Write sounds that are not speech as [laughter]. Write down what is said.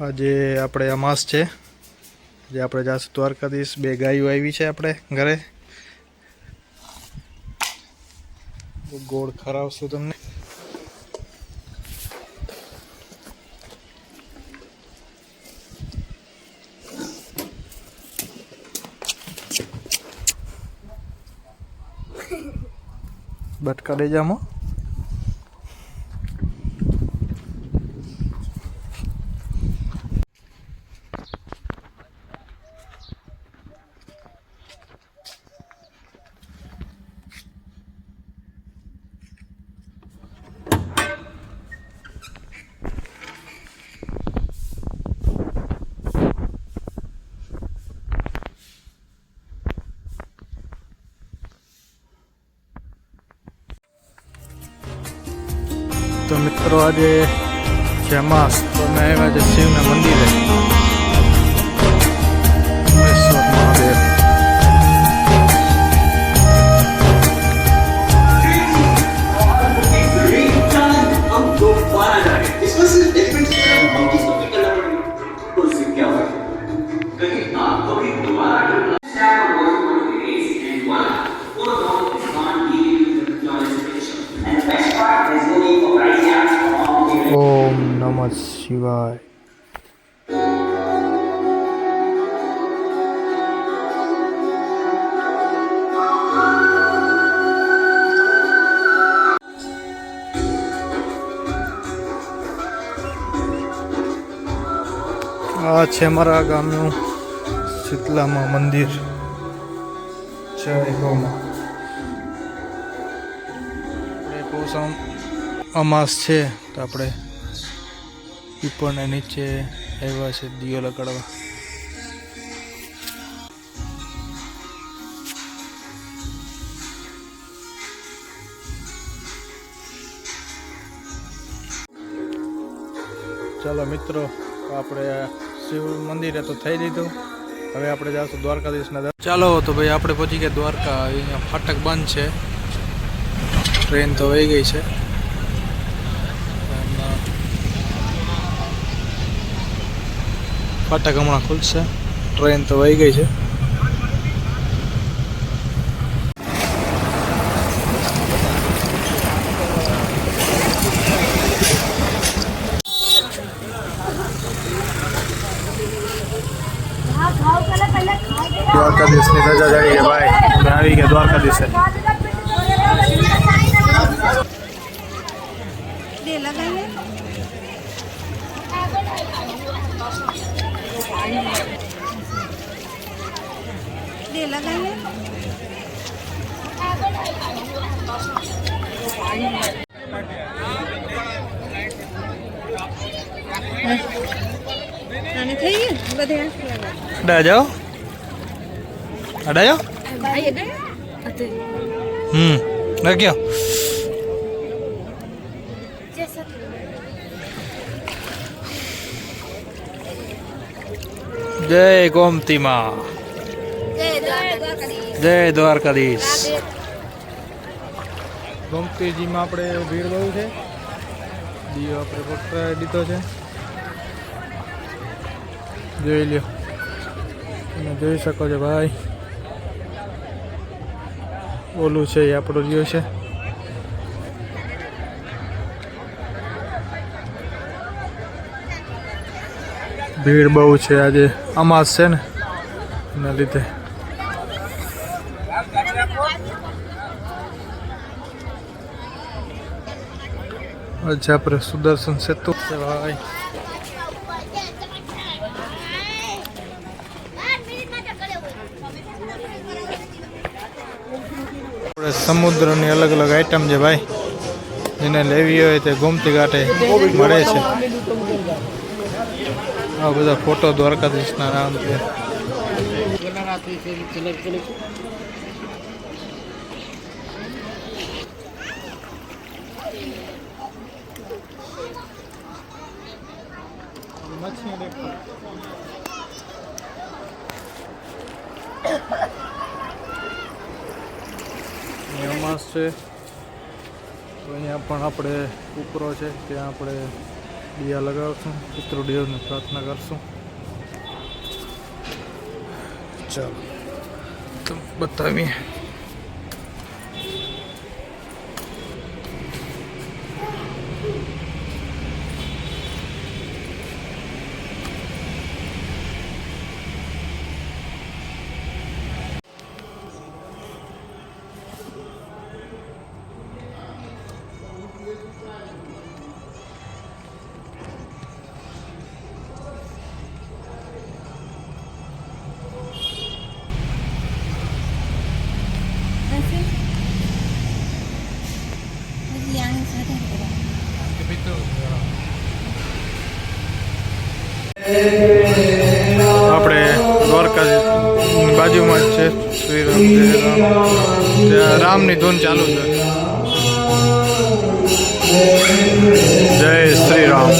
આજે આપણે અમાસ છે, જે આપણે જાશું દ્વારકાધીશ બે ગાયો આવી છે આપણે ઘરે. ગોળ ખરાવશું તમને. બટકા લઈ તો મિત્રો આજે જેમાં અમે આવ્યા છે શિવના મંદિરે. ઓમ નમઃ શિવાય. આ છે મારા ગામનું શીતલામાં મંદિર. જય અમાસ છે તો આપણે પીપળને નીચે આવ્યા છે, દિયો લગાડવા. ચાલો મિત્રો, આપણે શિવ મંદિરે તો થઈ દીધું. હવે આપણે જાશું દ્વારકાધીશના ચાલો, તો ભાઈ આપણે પહોંચી ગયા દ્વારકા. અહીંયા ફાટક બંધ છે. ટ્રેન તો વહી ગઈ છે. ફાટક હમણાં ખુલશે. ટ્રેન તો વહી ગઈ છે. દ્વારકાધીશની રજા જાળી ગયા ભાઈ આવી ગયા દ્વારકાધીશે. લગાવીએ. દે લગાવીએ તને થઈ ગયું બધે અડા જાઓ અડા જાઓ ભાઈ ગયો હમ ગોમતી જય ગોમતીમાં. જય દ્વારકાધીશ. ગોમતીજીમાં આપણે ભીડ બહુ છે. દીવો આપણે પકડાવી દીધો છે. જોઈ લ્યો. તમે જોઈ શકો છો ભાઈ. ઓલું છે એ આપણો રહ્યો છે. ભીડ બહુ છે આજે. અમાસ છે ને, એના લીધે. અચ્છા, આપણે સુદર્શન સેતુ છે ભાઈ આપણે સમુદ્રની અલગ અલગ આઈટમ છે ભાઈ. જેને લેવી હોય તે ગોમતી ઘાટે મળે છે. આ બધા ફોટો દ્વારકાધીશના નામ છે. [coughs] છે. અહીંયા પણ આપણે કૂકરો છે ત્યાં આપણે દિયા લગાવશું પિતૃદેવને પ્રાર્થના કરશું ચાલો બતાવીએ આપણે દ્વારકા બાજુમાં જ છે. શ્રી રામ, જય રામ. રામની ધૂન ચાલુ છે. જય શ્રી રામ.